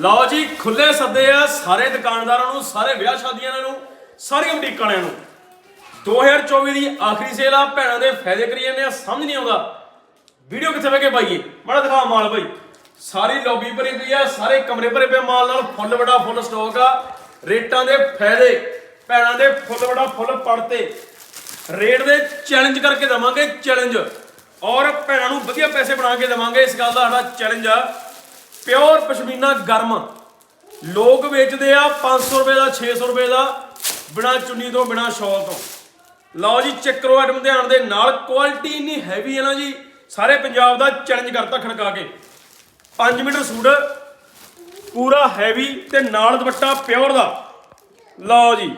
ਲਓ ਜੀ ਖੁੱਲੇ ਸੱਦੇ ਆ ਸਾਰੇ ਦੁਕਾਨਦਾਰਾਂ ਨੂੰ, ਸਾਰੇ ਵਿਆਹ ਸ਼ਾਦੀਆਂ ਨੂੰ, ਸਾਰੀਆਂ ਬੁਟੀਕਾਂ ਵਾਲਿਆਂ ਨੂੰ। 2024 ਦੀ ਆਖਰੀ ਸੇਲ ਆ, ਭੈਣਾਂ ਦੇ ਫਾਇਦੇ ਕਰੀ ਜਾਂਦੇ ਆ, ਸਮਝ ਨਹੀਂ ਆਉਂਦਾ। ਵੀਡੀਓ ਕਿੱਥੇ ਬਹਿ ਕੇ ਪਾਈਏ ਮਾੜਾ ਦਿਖਾ ਮਾਲ ਭਾਈ ਸਾਰੀ ਲੌਬੀ ਭਰੀ ਪਈ ਆ, ਸਾਰੇ ਕਮਰੇ ਭਰੇ ਪਏ ਮਾਲ ਨਾਲ ਫੁੱਲ ਵੱਡਾ ਫੁੱਲ ਸਟਾਕ ਆ। ਰੇਟਾਂ ਦੇ ਫਾਇਦੇ, ਭੈਣਾਂ ਦੇ ਫੁੱਲ ਵੱਡਾ ਫੁੱਲ ਪੜਤੇ। ਰੇਟ ਦੇ ਚੈਲੰਜ ਕਰਕੇ ਦਵਾਂਗੇ ਚੈਲੰਜ ਔਰ ਭੈਣਾਂ ਨੂੰ ਵਧੀਆ ਪੈਸੇ ਬਣਾ ਕੇ ਦਵਾਂਗੇ, ਇਸ ਗੱਲ ਦਾ ਸਾਡਾ ਚੈਲੰਜ ਆ। ਪਿਓਰ ਪਸ਼ਮੀਨਾ ਗਰਮ। ਲੋਕ ਵੇਚਦੇ ਆ 500 ਰੁਪਏ ਦਾ 600 ਰੁਪਏ ਦਾ, ਬਿਨਾ ਚੁੰਨੀ ਤੋਂ, ਬਿਨਾ ਸ਼ਾਲ ਤੋਂ। ਲਓ ਜੀ ਚੱਕਰੋ ਆਈਟਮ ਧਿਆਨ ਦੇ ਨਾਲ। ਕੁਆਲਿਟੀ ਇੰਨੀ ਹੈਵੀ ਹੈ ਨਾ ਜੀ, ਸਾਰੇ ਪੰਜਾਬ ਦਾ ਚੈਲੰਜ ਕਰਤਾ ਖੜਕਾ ਕੇ। 5 ਮੀਟਰ ਸੂਟ, ਪੂਰਾ ਹੈਵੀ ਤੇ ਨਾਲ ਦੁਪੱਟਾ ਪਿਓਰ ਦਾ। ਲਓ ਜੀ,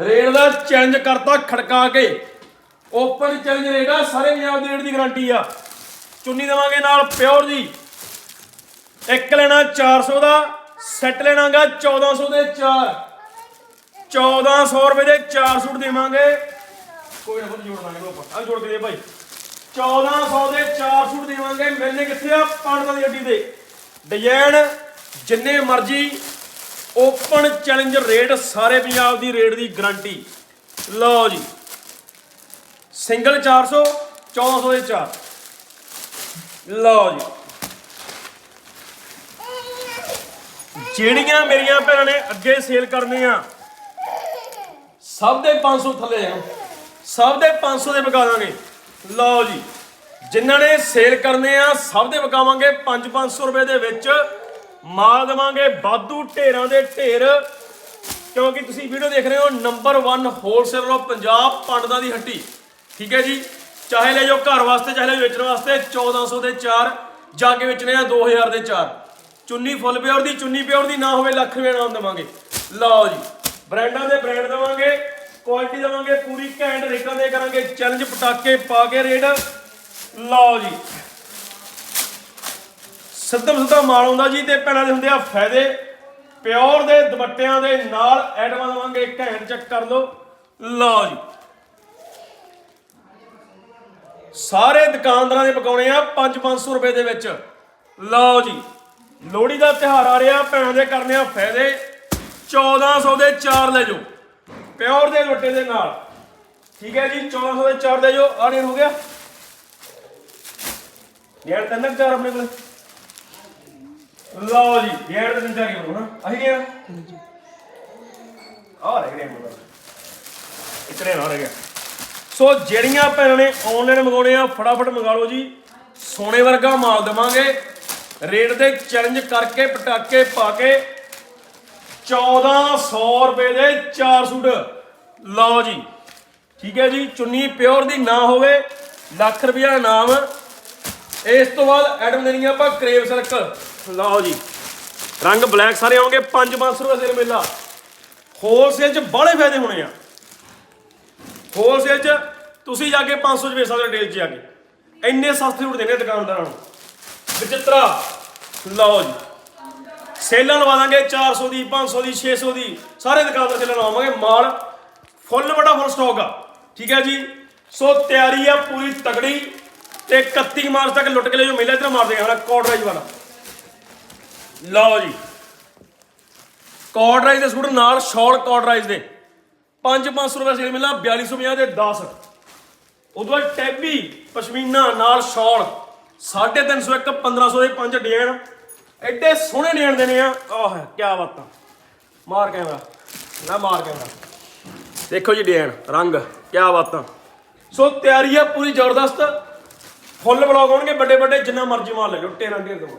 ਰੇਟ ਦਾ ਚੈਲੰਜ ਕਰਤਾ ਖੜਕਾ ਕੇ। ਓਪਨ ਚੈਲੰਜ ਰੇਟ ਆ, ਸਾਰੇ ਪੰਜਾਬ ਦੇ ਰੇਟ ਦੀ ਗਾਰੰਟੀ ਆ। ਚੁੰਨੀ ਦੇਵਾਂਗੇ ਨਾਲ ਪਿਓਰ ਜੀ। ਇੱਕ ਲੈਣਾ 400 ਦਾ, ਸੈੱਟ ਲੈਣਾਗਾ 1400 ਦੇ 4 1400 ਰੁਪਏ ਦੇ 4 ਸੂਟ ਦੇਵਾਂਗੇ। ਕੋਈ ਨਾ ਕੋਈ ਜੋੜ ਲਾਂਗੇ ਲੋਕ ਆ ਜੋੜ ਦੇ ਭਾਈ। 1400 ਦੇ 4 ਸੂਟ ਦੇਵਾਂਗੇ। ਮਿਲਨੇ ਕਿੱਥੇ ਆ? ਪਾਣਦਾ ਦੀ ਅੱਡੀ ਦੇ ਡਿਜ਼ਾਈਨ ਜਿੰਨੇ ਮਰਜ਼ੀ, ਓਪਨ ਚੈਲੰਜ ਰੇਟ, ਸਾਰੇ ਪੰਜਾਬ ਦੀ ਰੇਟ ਦੀ ਗਾਰੰਟੀ। ਲਓ ਜੀ। ਸਿੰਗਲ 400 1400 ਦੇ 4 ਲਓ ਜੀ। ਜਿਹੜੀਆਂ ਮੇਰੀਆਂ ਭੈਣਾਂ ਨੇ ਅੱਗੇ ਸੇਲ ਕਰਨੀਆਂ। ਸਭ ਦੇ 500 ਥੱਲੇ ਜਾਣ ਸਭ ਦੇ 500 ਦੇ ਵਿਕਾ ਦਾਂਗੇ। ਲਓ ਜੀ, ਜਿਨ੍ਹਾਂ ਨੇ ਸੇਲ ਕਰਨੇ ਆ, ਸਭ ਦੇ ਵਿਕਾਵਾਂਗੇ 5-500 ਰੁਪਏ ਦੇ ਵਿੱਚ। ਮਾਲ ਦੇਵਾਂਗੇ ਬਾਦੂ ਢੇਰਾਂ ਦੇ ਢੇਰ। ਕਿਉਂਕਿ ਤੁਸੀਂ ਵੀਡੀਓ ਦੇਖ ਰਹੇ ਹੋ ਨੰਬਰ 1 ਹੋਲਸੇਲਰ ਆਫ ਪੰਜਾਬ, ਪੰਡਤਾਂ ਦੀ ਹੱਟੀ। ਠੀਕ ਹੈ ਜੀ? ਚਾਹੇ ਲੈ ਜਾਓ ਘਰ ਵਾਸਤੇ, ਚਾਹੇ ਲੈ ਜਾਓ ਵੇਚਣ ਵਾਸਤੇ 1400 ਦੇ 4 ਜਾ ਕੇ ਵੇਚਣੇ ਆ 2000 ਦੇ 4 ਚੁੰਨੀ ਫੁੱਲ ਪਿਓਰ ਦੀ, ਚੁੰਨੀ ਪਿਓਰ ਦੀ ਨਾ ਹੋਵੇ ਲੱਖ ਰੁਪਏ ਨਾਮ ਦੇਵਾਂਗੇ। ਲਓ ਜੀ, ਬ੍ਰਾਂਡਾਂ ਦੇ ਬ੍ਰਾਂਡ ਦੇਵਾਂਗੇ ਕੁਆਲਿਟੀ ਦੇਵਾਂਗੇ, ਪੂਰੀ ਘੈਂਟ ਰੇਟਾਂ ਦੇ ਕਰਾਂਗੇ ਚੈਲੰਜ ਪਟਾਕੇ ਪਾ ਕੇ ਰੇਟ। ਲਓ ਜੀ, ਸਿੱਧਮ ਸਿੱਧਾ ਮਾਲ ਆਉਂਦਾ ਜੀ, ਤੇ ਭੈਣਾਂ ਦੇ ਹੁੰਦੇ ਆ ਫਾਇਦੇ। ਪਿਓਰ ਦੇ ਦੁਪੱਟਿਆਂ ਦੇ ਨਾਲ ਐਡਵਾਂ ਦੇਵਾਂਗੇ, ਘੈਂਟ ਚੈੱਕ ਕਰ ਲਓ। ਲਓ ਜੀ, ਸਾਰੇ ਦੁਕਾਨਦਾਰਾਂ ਦੇ ਪਕਾਉਣੇ ਆ 5-500 ਰੁਪਏ ਦੇ ਵਿੱਚ। ਲਓ ਜੀ ਲੋਹੜੀ ਦਾ ਤਿਉਹਾਰ ਆ ਰਿਹਾ, ਭੈਣਾਂ ਦੇ ਕਰਨੇ ਆ ਫਾਇਦੇ। 1400 ਦੇ 4 ਲੈ ਜਾਓ, ਪਿਓਰ ਦੇ ਦੁਪੱਟੇ ਦੇ ਨਾਲ। ਠੀਕ ਹੈ ਜੀ 1400 ਦੇ 4 ਲੈ ਜਾਓ। ਆਹ ਰੇਟ ਹੋ ਗਿਆ। ਯਾਰ ਤਿੰਨ ਕੁ ਚਾਰ ਆਪਣੇ ਕੋਲ। ਲਓ ਜੀ ਯਾਰ ਤਿੰਨ ਚਾਰ ਹੀ ਹੋਣਾ। ਆਹੀ ਗਿਆ ਆ ਰਹਿ ਗਏ ਮੇਰੇ ਇਤਨੇ ਨਾ ਰਹਿ ਗਿਆ ਸੋ ਜਿਹੜੀਆਂ ਭੈਣਾਂ ਨੇ ਆਨਲਾਈਨ ਮੰਗਾਉਣੇ ਆ, ਫਟਾਫਟ ਮੰਗਾ ਲਓ ਜੀ। ਸੋਨੇ ਵਰਗਾ ਮਾਲ ਦੇਵਾਂਗੇ। ਰੇਟ ਦੇ ਚੈਲੰਜ ਕਰਕੇ ਪਟਾਕੇ ਪਾ ਕੇ 1400 ਰੁਪਏ ਦੇ ਚਾਰ ਸੂਟ। ਲਓ ਜੀ, ਠੀਕ ਹੈ ਜੀ, ਚੁੰਨੀ ਪਿਓਰ ਦੀ ਨਾ ਹੋਵੇ, ਲੱਖ ਰੁਪਇਆ ਇਨਾਮ। ਇਸ ਤੋਂ ਬਾਅਦ ਐਡਮ ਦੇਣੀ ਆਪਾਂ ਕਰੇਵ ਸਰਕਲ ਲਓ ਜੀ, ਰੰਗ ਬਲੈਕ ਸਾਰੇ ਆਉਣਗੇ 5-500 ਰੁਪਏ ਸਿਰ ਮੇਲਾ। ਹੋਲਸੇਲ 'ਚ ਬਾਹਲੇ ਫਾਇਦੇ ਹੋਣੇ ਆ। ਹੋਲਸੇਲ 'ਚ ਤੁਸੀਂ ਜਾ ਕੇ 500 ਚ ਵੇਚ ਸਕਦੇ ਡੇਲ 'ਚ ਜਾ ਕੇ। ਇੰਨੇ ਸਸਤੇ ਸੂਟ ਦੇਣੇ ਦੁਕਾਨਦਾਰਾਂ ਨੂੰ। ਵਿਚਿੱਤਰਾ, ਲਓ ਜੀ। ਸੇਲਾਂ ਲਵਾ ਦਾਂਗੇ 400 ਦੀ 500 ਦੀ 600 ਦੀ। ਸਾਰੇ ਦੁਕਾਨਦਾਰ ਸੇਲਾਂ ਲਵਾਵਾਂਗੇ। ਮਾਲ ਫੁੱਲ ਵੱਡਾ ਫੁੱਲ ਸਟਾਕ ਆ। ਠੀਕ ਹੈ ਜੀ? ਸੋ ਤਿਆਰੀ ਆ ਪੂਰੀ ਤਗੜੀ ਤੇ 31 ਮਾਰਚ ਤੱਕ ਲੁੱਟ ਕੇ ਲੈ ਜੋ ਮੇਲਾ ਇਧਰ ਮਾਰ ਦੇਗਾ ਹਣਾ ਕੋਡ ਵਾਲਾ। ਲਓ ਜੀ। ਕੋਡਰਾਈਜ਼ ਦੇ ਸੂਟ ਨਾਲ ਸ਼ਾਲ ਕੋਡ ਰਾਈਜ਼ ਦੇ। 5-500 ਰੁਪਏ ਸੇਲ ਮਿਲਣਾ 4250 ਦੇ 10 ਉਦੋਂ ਬਾਅਦ ਟੈਬੀ, ਪਸ਼ਮੀਨਾ ਨਾਲ ਸ਼ਾਲ। 350 ਇੱਕ 1500 ਦੇ ਪੰਜ ਡਿਜ਼ਾਈਨ। ਐਡੇ ਸੋਹਣੇ ਡਿਜ਼ਾਈਨ ਦੇਣੇ ਆ। ਆਹ ਕੀ ਬਾਤਾਂ ਮਾਰ ਕੈਮਰਾ। ਨਾ ਮਾਰ ਕੈਮਰਾ। ਦੇਖੋ ਜੀ ਡਿਜ਼ਾਈਨ, ਰੰਗ ਕੀ ਬਾਤਾਂ ਸੋ ਤਿਆਰੀ ਆ ਪੂਰੀ ਜ਼ਬਰਦਸਤ। ਫੁੱਲ ਬਲੌਗ ਹੋਣਗੇ ਵੱਡੇ ਵੱਡੇ ਜਿੰਨਾ ਮਰਜ਼ੀ ਮਾਰ ਲੈ ਲਓ ਟੇਰਾਂ ਢੇਰ ਦਵਾਂ